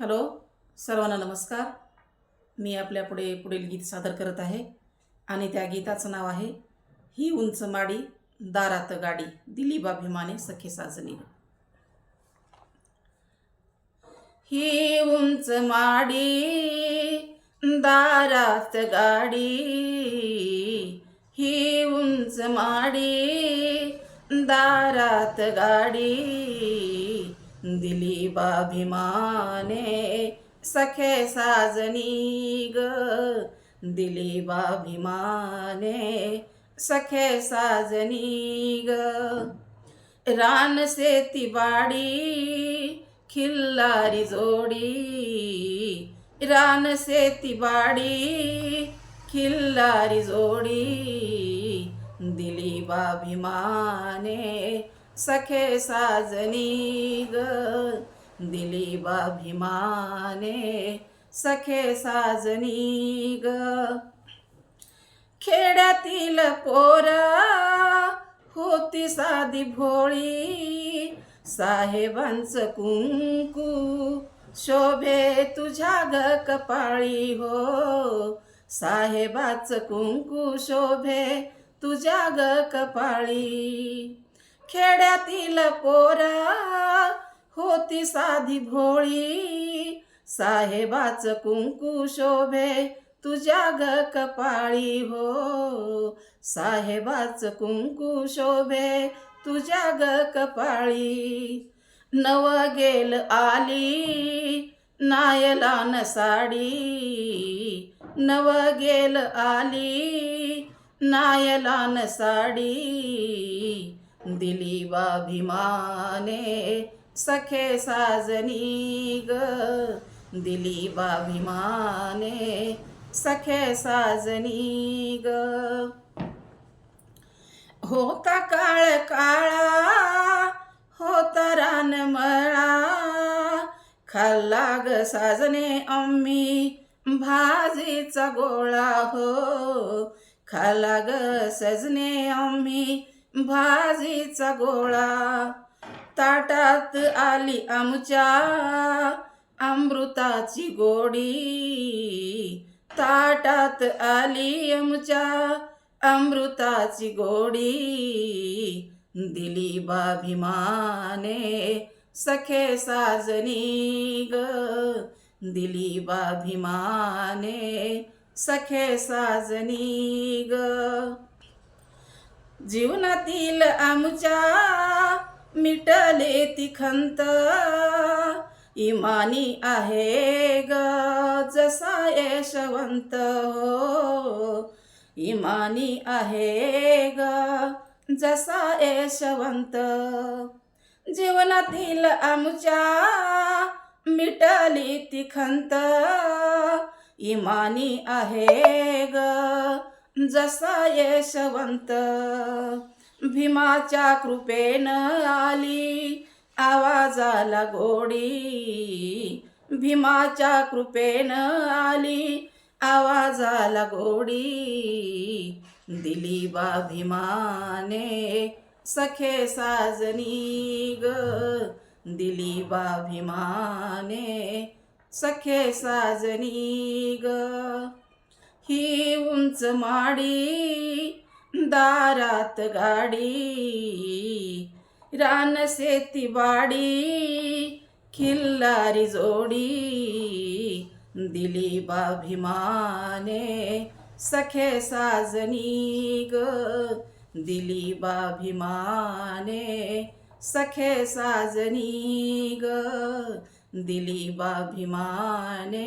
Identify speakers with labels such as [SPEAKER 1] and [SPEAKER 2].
[SPEAKER 1] Hello सर्वांना नमस्कार. मी आपल्यापुढे पुढील गीत सादर करत आहे आणि त्या गीताचं नाव आहे ही उंच माडी दारात गाडी दिलीबाभिमाने सखे साजनी ही उंच माडी दारात गाडी ही उंच माडी दारात गाडी दिलीबाभिमाने सखे साजनी ग. दिलीबाभिमाने सखे साजनी ग. रान शेती बाडी खिल्लारी जोडी. रान शेती बाडी खिल्लारी जोडी. दिलीबाभिमाने सखे साजनी ग दिली बाभिमाने सखे साजनी ग. खेड्यातील पोरा होती साधी भोळी साहेबांचं कुंकू शोभे तुझ्या ग कपाळी हो. साहेबाचं कुंकू शोभे तुझ्या ग कपाळी. खेड्यातील पोरा होती साधी भोळी. साहेबाचं कुंकू शोभे तुझ्या ग कपाळी हो. साहेबाचं कुंकू शोभे तुझ्या ग कपाळी. नव गेल आली नायलान साडी. नव गेल आली नायलान साडी. दिलीबाभिमाने सखे साजनी ग. दिलीबाभिमाने सखे साजनी ग. होता काळ काळा होता रान मळा. खाल्ला ग साजने अम्मी भाजीचा गोळा हो. खाल्ला ग सजने अम्मी भाजीचा गोळा. ताटात आली आमच्या अमृताची गोडी. ताटात आली आमच्या अमृताची गोडी. दिली बाभिमाने सखे साजनी ग. दिली बाभिमाने सखे साजनी ग. जीवनातील आमच्या मिटले ती खंत इमानी आहे ग जसा यशवंत. हो इमानी आहे ग जसा यशवंत. जीवनातील आमच्या मिटली ती खंत इमानी आहे ग जसा यशवंत भीमाच्या कृपेनं आली आवाजाला गोडी. भीमाच्या कृपेनं आली आवाजाला गोडी. दिली बाभिमाने सखे साजनी ग. दिली बाभिमाने सखे साजनी ग. ही उंच माडी दारात गाडी रान शेती बाडी खिल्लारी जोडी दिली बाभिमाने सखे साजनी ग दिली बाभिमाने सखे साजनी ग दिली बाभिमाने